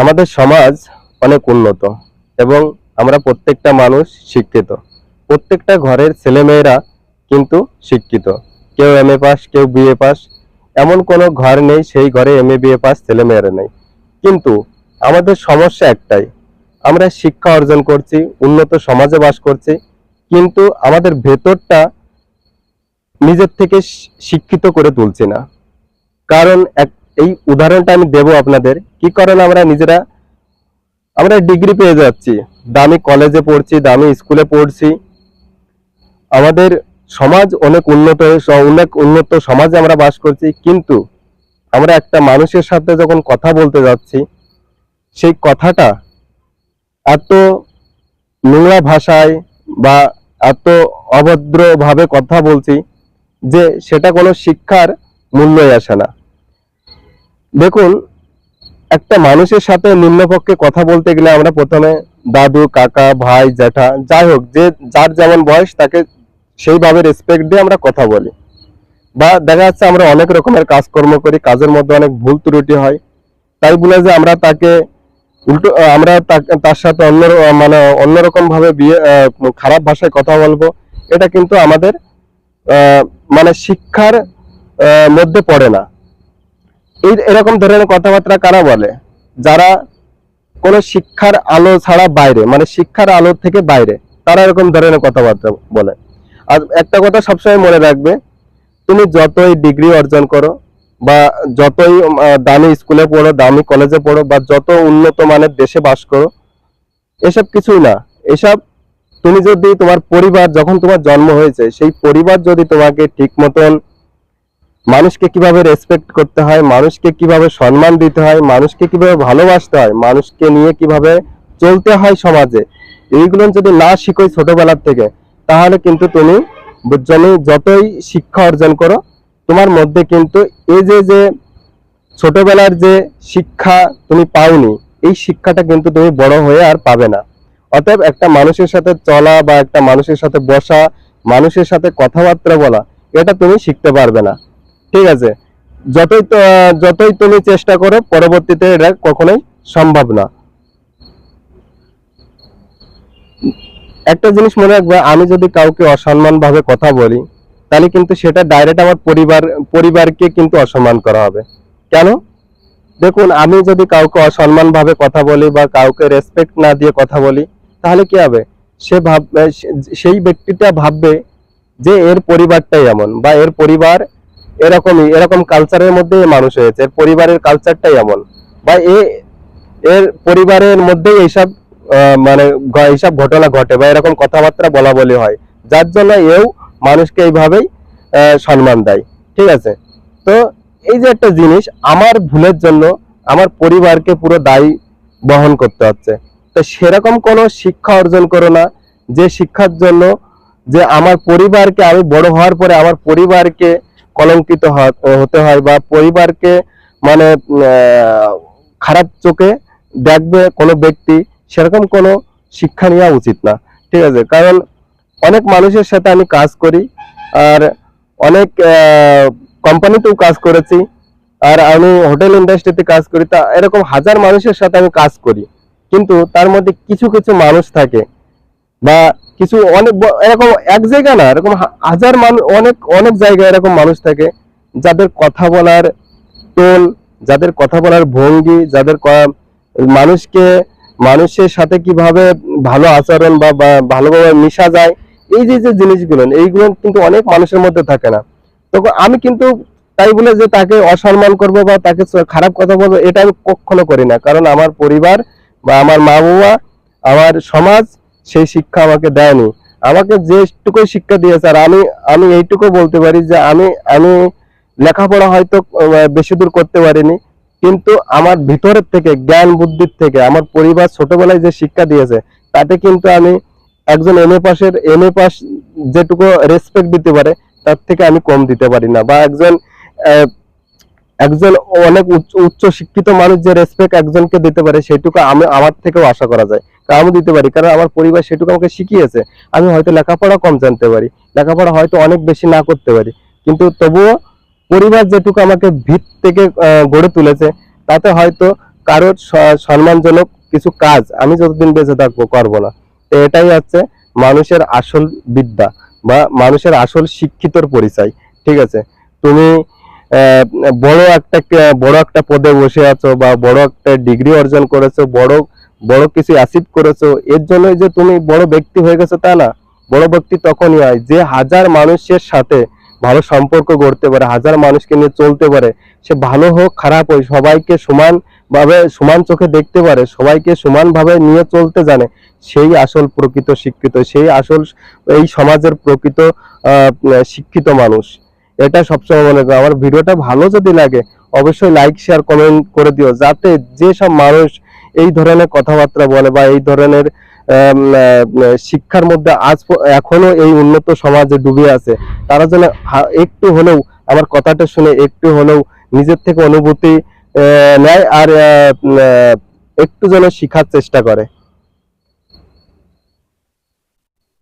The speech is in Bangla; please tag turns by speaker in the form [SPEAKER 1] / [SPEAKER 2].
[SPEAKER 1] আমাদের সমাজ অনেক উন্নত এবং আমরা প্রত্যেকটা মানুষ শিক্ষিত। প্রত্যেকটা ঘরের ছেলেমেয়েরা কিন্তু শিক্ষিত। কেউ এম এ পাস কেউ বিএ পাস এমন কোনো ঘর নেই, সেই ঘরে এম এ বিএ পাস ছেলেমেয়েরা নেই। কিন্তু আমাদের সমস্যা একটাই, আমরা শিক্ষা অর্জন করছি, উন্নত সমাজে বাস করছি, কিন্তু আমাদের ভেতরটা নিজের থেকে শিক্ষিত করে তুলছি না। কারণ এক এই উদাহরণটা আমি দেব আপনাদের। কি কারণে আমরা নিজেরা? আমরা ডিগ্রি পেয়ে যাচ্ছি। দামি কলেজে পড়ছি, দামি স্কুলে পড়ছি। আমাদের সমাজ অনেক উন্নত অনেক উন্নত সমাজে আমরা বাস করছি, কিন্তু আমরা একটা মানুষের সাথে যখন কথা বলতে যাচ্ছি, সেই কথাটা এত নোংরা ভাষায় বা এত অভদ্রভাবে কথা বলছি যে সেটা কোনো শিক্ষার মূল্যই আসে না। দেখুন, একটা মানুষের সাথে নিম্নপক্ষে কথা বলতে গেলে আমরা প্রথমে দাদু, কাকা, ভাই, জ্যাঠা, যাই হোক, যে যার যেমন বয়স, তাকে সেইভাবে রেসপেক্ট দিয়ে আমরা কথা বলি। বা দেখা যাচ্ছে আমরা অনেক রকমের কাজকর্ম করি, কাজের মধ্যে অনেক ভুল ত্রুটি হয়। তাই বলে যে আমরা তাকে উল্টো, আমরা তার সাথে অন্য মানে অন্যরকম ভাবে বিয়ে খারাপ ভাষায় কথা বলব, এটা কিন্তু আমাদের মানে শিক্ষার মধ্যে পড়ে না। এই এরকম ধরনের কথাবার্তা কারা বলে? যারা কোনো শিক্ষার আলো ছাড়া বাইরে মানে শিক্ষার আলো থেকে বাইরে, তারা এরকম ধরনের কথাবার্তা বলে। আর একটা কথা সবসময় মনে রাখবে, তুমি যতই ডিগ্রি অর্জন করো বা যতই দামি স্কুলে পড়ো, দামি কলেজে পড়ো, বা যত উন্নত মানের দেশে বাস করো, এসব কিছুই না। এসব তুমি যদি তোমার পরিবার, যখন তোমার জন্ম হয়েছে, সেই পরিবার যদি তোমাকে ঠিক মতন মানুষকে কীভাবে রেসপেক্ট করতে হয়, মানুষকে কীভাবে সম্মান দিতে হয়, মানুষকে কীভাবে ভালোবাসতে হয়, মানুষকে নিয়ে কীভাবে চলতে হয় সমাজে, এইগুলো যদি না শিখোই ছোটবেলার থেকে, তাহলে কিন্তু তুমি তুমি যতই শিক্ষা অর্জন করো, তোমার মধ্যে কিন্তু এই যে যে ছোটবেলার যে শিক্ষা তুমি পাওনি, এই শিক্ষাটা কিন্তু তুমি বড় হয়ে আর পাবে না। অতএব একটা মানুষের সাথে চলা বা একটা মানুষের সাথে বসা, মানুষের সাথে কথাবার্তা বলা, এটা তুমি শিখতে পারবে না। ঠিক আছে। যতই যতই তুমি চেষ্টা করো, পরবর্তীতে এটা কখনোই সম্ভব না। একটা জিনিস মনে রাখবে, আমি যদি কাউকে অসম্মান ভাবে কথা বলি, তাহলে কিন্তু সেটা ডাইরেক্ট আমার পরিবার, পরিবারকে কিন্তু অসম্মান করা হবে। কেন? দেখুন, আমি যদি কাউকে অসম্মান ভাবে কথা বলি বা কাউকে রেসপেক্ট না দিয়ে কথা বলি, তাহলে কি হবে? সে ভাববে সেই ব্যক্তিটা ভাববে যে এর পরিবারটাই এমন বা এর পরিবার এরকমই, এরকম কালচারের মধ্যে এ মানুষ হয়েছে। এর পরিবারের কালচারটাই এমন। বা এ, এর পরিবারের মধ্যেই এইসব মানে এইসব ঘটনা ঘটে বা এরকম কথাবার্তা বলা বলি হয়। যার জন্য এও মানুষকে এইভাবেই সম্মান দেয়। ঠিক আছে? তো এই যে একটা জিনিস, আমার ভুলের জন্য আমার পরিবারকে পুরো দায়ী বহন করতে হচ্ছে। তো সেরকম কোনো শিক্ষা অর্জন করো না, যে শিক্ষার জন্য যে আমার পরিবারকে আমি বড় হওয়ার পরে আমার পরিবারকে কলঙ্কিত হতে হয় বা পরিবারকে মানে খারাপ চোখে দেখবে কোনো ব্যক্তি, সেরকম কোনো শিক্ষা নেওয়া উচিত না। ঠিক আছে? কারণ অনেক মানুষের সাথে আমি কাজ করি, আর অনেক কোম্পানিতেও কাজ করেছি, আর আমি হোটেল ইন্ডাস্ট্রিতে কাজ করি, তা এরকম হাজার মানুষের সাথে আমি কাজ করি। কিন্তু তার মধ্যে কিছু কিছু মানুষ থাকে, বা কিছু অনেক এরকম এক জায়গা না, এরকম হাজার মানুষ অনেক অনেক জায়গায় এরকম মানুষ থাকে যাদের কথা বলার টোন, যাদের কথা বলার ভঙ্গি, যাদের মানুষকে, মানুষের সাথে কীভাবে ভালো আচরণ বা ভালোভাবে মিশা যায়, এই যে যে জিনিসগুলো, এইগুলো কিন্তু অনেক মানুষের মধ্যে থাকে না। তখন আমি কিন্তু তাই বলে যে তাকে অসম্মান করব বা তাকে খারাপ কথা বলব, এটা আমি কখনো করি না। কারণ আমার পরিবার বা আমার মা বাবা আমার সমাজ সেই শিক্ষা আমাকে দেয়নি। আমাকে যেটুকুই শিক্ষা দিয়েছে, আর আমি আমি এইটুকু বলতে পারি যে আমি আমি লেখাপড়া হয়তো বেশি দূর করতে পারিনি, কিন্তু আমার ভিতরের থেকে, জ্ঞান বুদ্ধির থেকে, আমার পরিবার ছোটবেলায় যে শিক্ষা দিয়েছে, তাতে কিন্তু আমি একজন এম এ পাশের এম এ পাস যেটুকু রেসপেক্ট দিতে পারে, তার থেকে আমি কম দিতে পারি না। বা একজন একজন অনেক উচ্চ উচ্চ শিক্ষিত মানুষ যে রেসপেক্ট একজনকে দিতে পারে, সেটুকু আমি, আমার থেকেও আশা করা যায়। আমি দিতে পারি। কারণ আমার পরিবার সেটুকু আমাকে শিখিয়েছে। আমি হয়তো লেখাপড়া কম জানতে পারি। লেখাপড়া হয়তো অনেক বেশি না করতে পারি। কিন্তু তবুও পরিবার যেটুকু আমাকে ভিত থেকে গড়ে তুলেছে, তাতে হয়তো কারোর সম্মানজনক কিছু কাজ আমি যতদিন বেঁচে থাকব করব না। তো এটাই হচ্ছে মানুষের আসল বিদ্যা বা মানুষের আসল শিক্ষিতর পরিচয়। ঠিক আছে? তুমি বড় একটা বড় একটা পদে বসে আছো বা বড় একটা ডিগ্রি অর্জন করেছ, বড় বড় কিছু অ্যাচিভ করেছ, এর জন্যই যে তুমি বড় ব্যক্তি হয়ে গেছো তা না। বড় ব্যক্তি তখনই হয় যে হাজার মানুষের সাথে ভালো সম্পর্ক গড়তে পারে, হাজার মানুষকে নিয়ে চলতে পারে। সে ভালো হোক, খারাপ হোক, সবাইকে সমান ভাবে সমান চোখে দেখতে পারে, সবাইকে সমান ভাবে নিয়ে চলতে জানে। সেই আসল প্রকৃত শিক্ষিত, সেই আসল এই সমাজের প্রকৃত শিক্ষিত মানুষ। এটা সবসময় মনে করো আমার ভিডিওটা ভালো যদি লাগে, অবশ্যই লাইক শেয়ার কমেন্ট করে দিও। যাতে যে সব মানুষ এই ধরনের কথাবার্তা বলে বা এই ধরনের শিক্ষার মধ্যে আজ এখনও এই উন্নত সমাজে ডুবে আছে, তারা যেন একটু হলেও, আমার কথাটা শুনে একটু হলেও নিজের থেকে অনুভূতি নেয় আর একটু যেন শিখার চেষ্টা করে।